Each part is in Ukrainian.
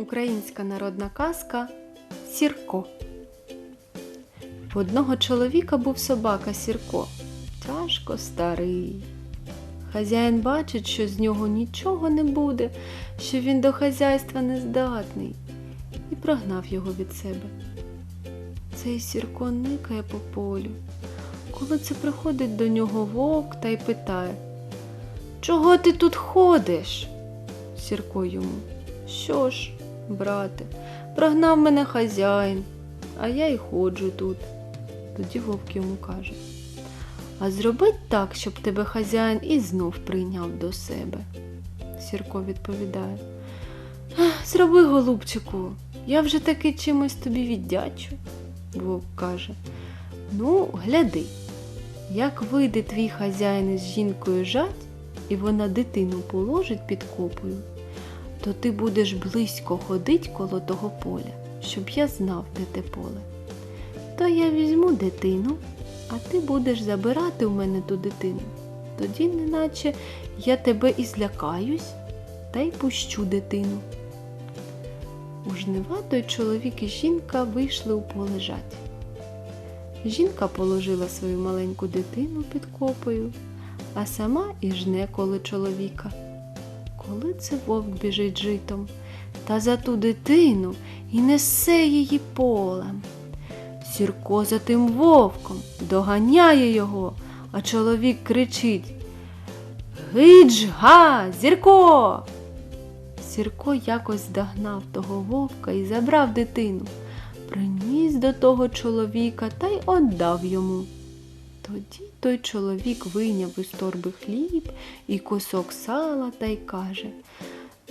Українська народна казка Сірко. В одного чоловіка був собака Сірко, тяжко старий. Хазяїн бачить, що з нього нічого не буде, що він до хазяйства не здатний, і прогнав його від себе. Цей Сірко никає по полю. Коли це приходить до нього вовк та й питає Чого ти тут ходиш? Сірко йому. Що ж, брате, прогнав мене хазяїн, а я й ходжу тут. Тоді вовк йому каже. А зробить так, щоб тебе хазяїн і знов прийняв до себе. Сірко відповідає. Зроби, голубчику, я вже таки чимось тобі віддячу. Вовк каже. Ну, гляди, як вийде твій хазяїн із жінкою жать, і вона дитину положить під копою, то ти будеш близько ходить коло того поля, щоб я знав, де те поле. То я візьму дитину, а ти будеш забирати у мене ту дитину. Тоді, неначе я тебе і злякаюсь, та й пущу дитину. У жнива той чоловік і жінка вийшли у поле жать. Жінка положила свою маленьку дитину під копою, а сама і жне коло чоловіка. Коли це вовк біжить житом, та за ту дитину і несе її полем. Сірко за тим вовком доганяє його, а чоловік кричить Гидж га, зірко! Сірко якось здогнав того вовка і забрав дитину, приніс до того чоловіка та й отдав йому. Тоді той чоловік вийняв із торби хліб і кусок сала та й каже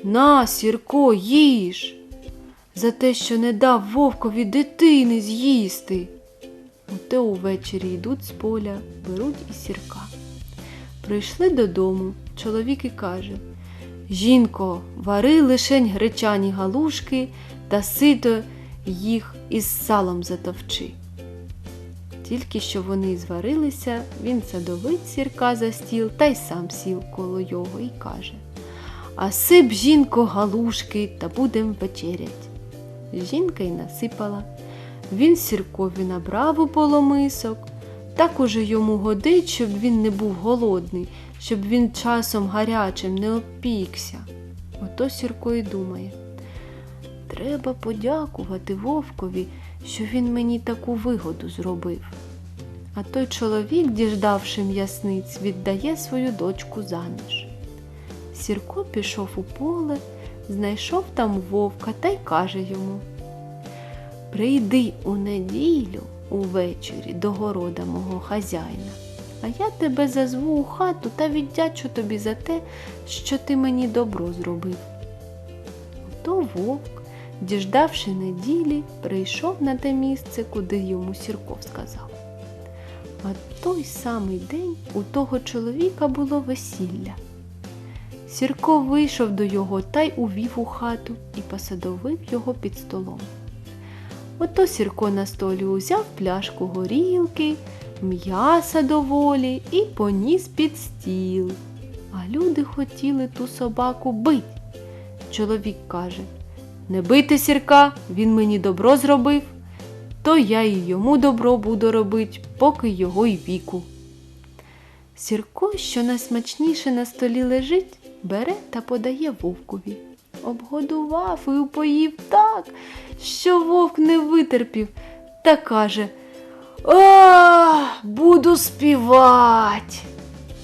На, Сірко, їж! За те, що не дав вовкові дитини з'їсти. Оте увечері йдуть з поля, беруть і сірка. Прийшли додому, чоловік і каже Жінко, вари лишень гречані галушки та сито їх із салом затовчи. Тільки що вони зварилися, він садовить сірка за стіл та й сам сів коло його і каже А сип, жінко, галушки та будем вечерять. Жінка й насипала. Він сіркові набрав у поломисок. Так уже йому годить, щоб він не був голодний, щоб він часом гарячим не опікся. Ото Сірко й думає. Треба подякувати вовкові, що він мені таку вигоду зробив. А той чоловік, діждавши м'ясниць, віддає свою дочку заміж. Сірко пішов у поле, знайшов там вовка та й каже йому Прийди у неділю увечері до города мого хазяїна, а я тебе зазву у хату та віддячу тобі за те, що ти мені добро зробив. Ото вовк, діждавши неділі, прийшов на те місце, куди йому Сірко сказав. А той самий день у того чоловіка було весілля. Сірко вийшов до його та й увів у хату і посадовив його під столом. Ото Сірко на столі узяв пляшку горілки, м'яса доволі і поніс під стіл. А люди хотіли ту собаку бить. Чоловік каже Не бийте сірка, він мені добро зробив, то я і йому добро буду робить, поки його й віку. Сірко, що найсмачніше на столі лежить, бере та подає вовкові. Обгодував і упоїв так, що вовк не витерпів та каже А, буду співать.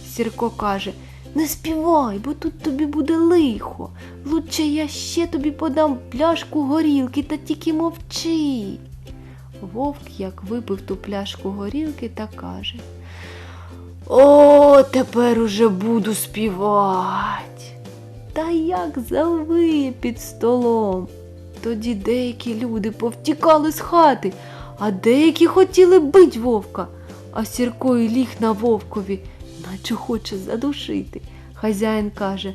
Сірко каже Не співай, бо тут тобі буде лихо. Лучше я ще тобі подам пляшку горілки та тільки мовчи. Вовк, як випив ту пляшку горілки, та каже О, тепер уже буду співать. Та як завиє під столом. Тоді деякі люди повтікали з хати, а деякі хотіли бить вовка, а Сірко й ліг на вовкові, наче хоче задушити. Хазяїн каже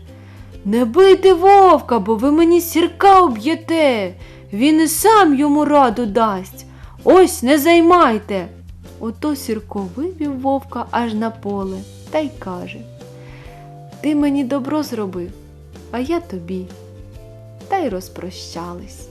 Не бийте вовка, бо ви мені сірка об'єте. Він і сам йому раду дасть. Ось не займайте. Ото Сірко вивів вовка аж на поле та й каже Ти мені добро зробив, а я тобі. та й розпрощались.